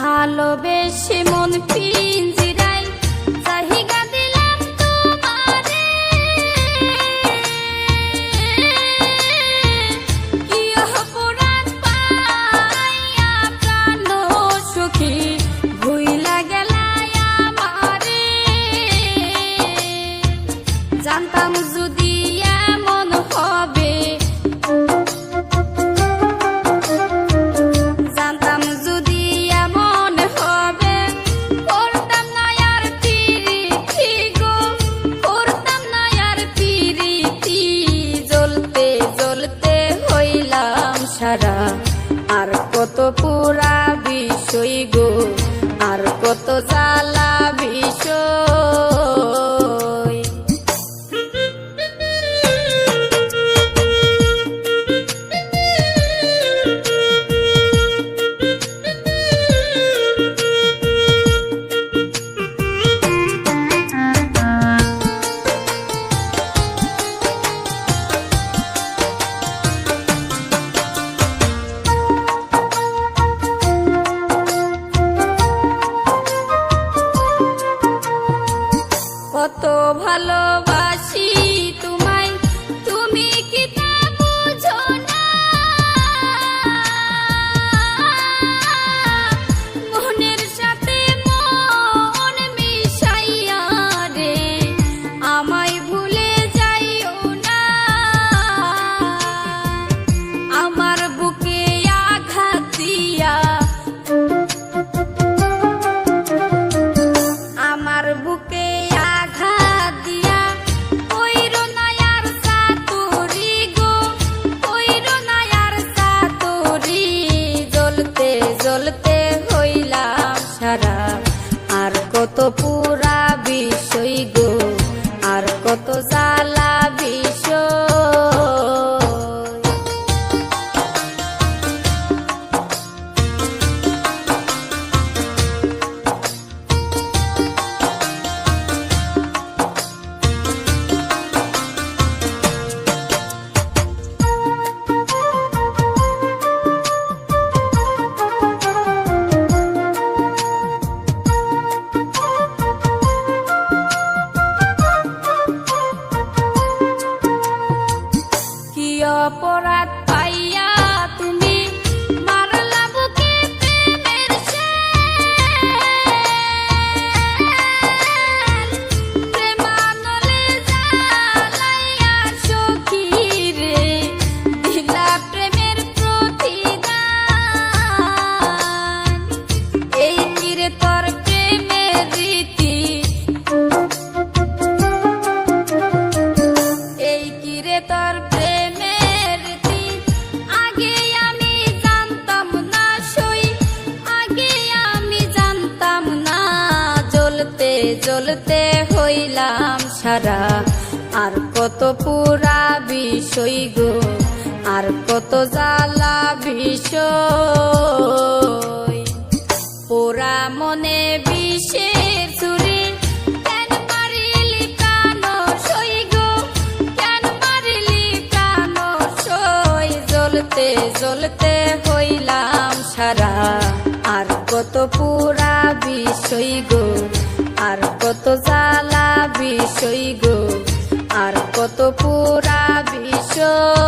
ভালোবেসে মন পিঞ্জিরাই চাহিগা দিলাম তোমারে। কি অপরাধ পাইয়া প্রাণ সুখী ভুইলা গেলায় আমারে। জানতাম যদি পুরা বিষয় গো। আর কত জ্বালা বিষয়। হইলা হইলাম সারা। আর কত পুরা জ্বলতে হইলাম সারা। আর কত পুরা বিষয় গো, আর কত জ্বালা বিষয়। পোড়া মনে বিষের চুরি কেন মারিলি সই গো, কেন মারিলি সই। জ্বলতে জ্বলতে হইলাম সারা। আর কত পুরা বিষয় গো আর কত জ্বালা বিষয় গো আর কত পুরা বিষয়।